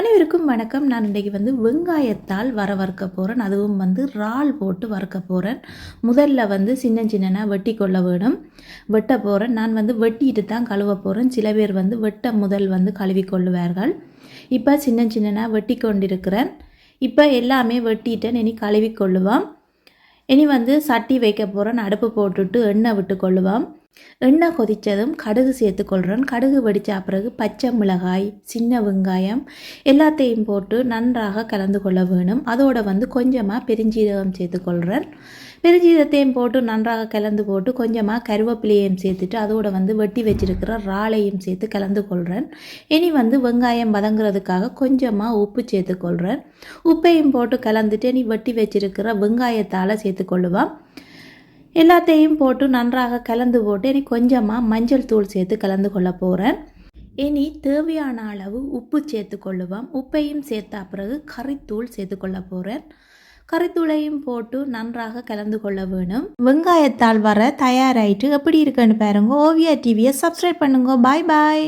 அனைவருக்கும் வணக்கம். நான் இன்றைக்கி வந்து வெங்காயத்தால் வர வறுக்க போகிறேன் அதுவும் வந்து இறால் போட்டு வறுக்க போகிறேன் முதல்ல வந்து சின்ன சின்னனாக வெட்டி கொள்ள வேணும். வெட்ட போகிறேன் நான் வந்து வெட்டிட்டு தான் கழுவ போகிறேன் சில பேர் வந்து வெட்ட முதல் வந்து கழுவி கொள்ளுவார்கள். இப்போ சின்ன சின்னனாக வெட்டி கொண்டிருக்கிறேன். இப்போ எல்லாமே வெட்டிட்டேன். இனி கழுவி கொள்ளுவான் இனி வந்து சட்டி வைக்க போகிறேன் அடுப்பு போட்டுட்டு எண்ணெய் விட்டு கொள்ளுவான் எண்ணெய் கொதித்ததும் கடுகு சேர்த்துக்கொள்கிறேன் கடுகு வெடித்த பிறகு பச்சை மிளகாய் சின்ன வெங்காயம் எல்லாத்தையும் போட்டு நன்றாக கலந்து கொள்ள வேணும். அதோடு வந்து கொஞ்சமாக பெருஞ்சீரகம் சேர்த்துக்கொள்கிறேன் பெருஞ்சீரத்தையும் போட்டு நன்றாக கலந்து போட்டு கொஞ்சமாக கருவேப்பிலையும் சேர்த்துட்டு அதோடு வந்து வெட்டி வச்சிருக்கிற இறாலையும் சேர்த்து கலந்து கொள்கிறேன் இனி வந்து வெங்காயம் வதங்குறதுக்காக கொஞ்சமாக உப்பு சேர்த்துக்கொள்கிறேன் உப்பையும் போட்டு கலந்துட்டு இனி வெட்டி வச்சிருக்கிற வெங்காயத்தால் சேர்த்துக்கொள்ளுவான் எல்லாத்தையும் போட்டு நன்றாக கலந்து போட்டு இனி கொஞ்சமாக மஞ்சள் தூள் சேர்த்து கலந்து கொள்ள போகிறேன் இனி தேவையான அளவு உப்பு சேர்த்து கொள்ளுவோம். உப்பையும் சேர்த்த பிறகு கறித்தூள் சேர்த்து கொள்ள போகிறேன் கறித்தூளையும் போட்டு நன்றாக கலந்து கொள்ள வேணும். வெங்காயத்தால் வர தயாராயிட்டு எப்படி இருக்குன்னு பாருங்க. ஓவியா டிவியை சப்ஸ்கிரைப் பண்ணுங்க. பாய் பாய்.